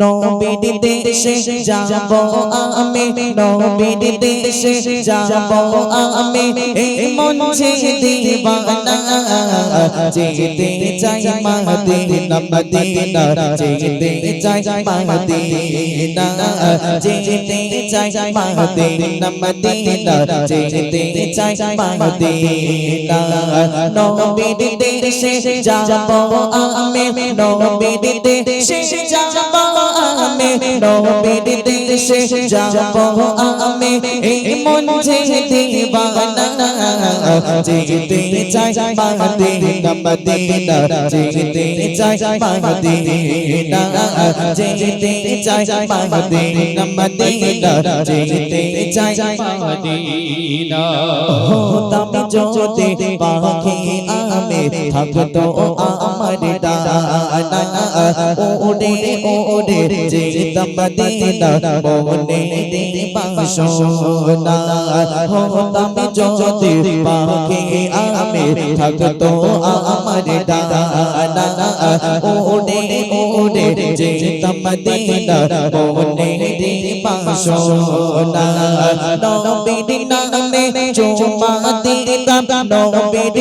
নবীর দেশে যাব আমি, নবীর দেশে যাব আমি। এই মন ছেড়ে দিবানা, যেতে চাই মদিনা মদিনা, যেতে চাই মদিনা, যেতে চাই মদিনা মদিনা, যেতে চাই মদিনা। নবীর দেশে যাব আমি, নবীর দেশে যাব নবীর দেশে যাব আমি এই মন ছেড়ে দিবানা যেতে চাই মদিনা মদিনা যেতে চাই মদিনা যেতে চাই মদিনা মদিনা যেতে চাই মদিনা হতাম যদি পাখি থাকতো আমার ডানা ওরে ওরে যেতাম মদিনা মনে বাসনা যদি পাখি আমি থাকতো আমার ডানা ওরে ওরে যেতাম মদিনা মনে বাসনা নবীর নামে চুমা দিতাম নবীর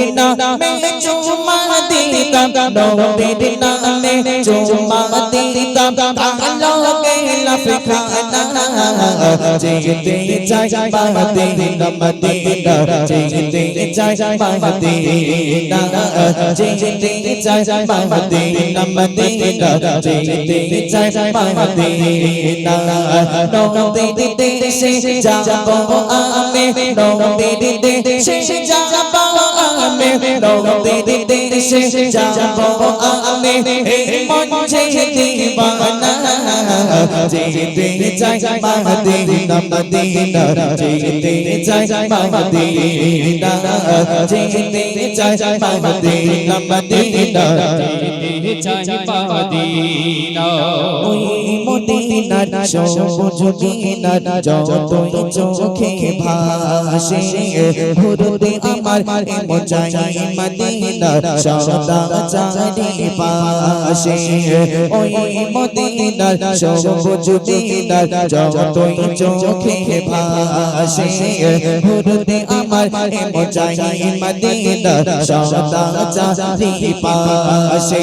tam đầu thì đi năng nê chủ ma ti tam tam tam lo kê là phi khả năng chỉ ti trai ba ti nam ti đờ chỉ ti trai ba ti năng chỉ ti trai ba ti nam ti đờ chỉ ti trai ba ti năng đầu ti ti ti si cha vô a mê đầu ti ti ti si cha আমি নবীর দেশে যাব আমি এই মন দিবানা যেতে চাই মদিনা মদিনা যেতে চাই মদিনা যেতে চাই মদিনা মদিনা ওই মদিনার সবুজ কিনার যতই চোখে ভাসে ভুরুতে আমার মজাই মদিনার সদা চারি পাশে ওই মদিনার সবুজ কিনার যতই চোখে ভাসে ভুরুতে আমার মজাই মদিনার সদা চারি পাশে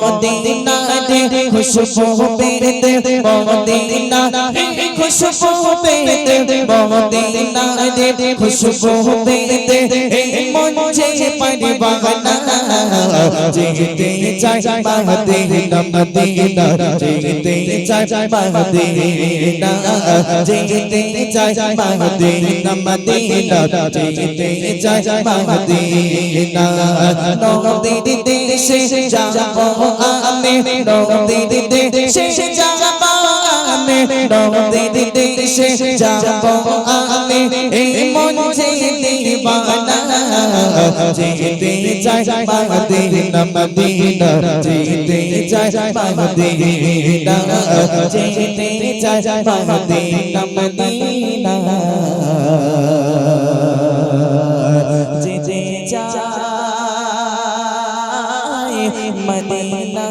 মদিনা রে খুশবু পেতে মদিনা রে খুশবু পেতে মদিনা রে খুশবু পেতে মন যে পরিবানা যেতে চাই মদিনা মদিনা যেতে চাই মদিনা যেতে চাই মদিনা মদিনা যেতে চাই মদিনা নবীর দেশে যাব আমি নবীর দেশে যাব নদীর দেশে যাব আমি এই মন যেতে বানা যেতে চাই মদিনা মদিনা যেতে চাই মদিনা যেতে চাই মদিনা মদিনা যেতে চাই মদিনা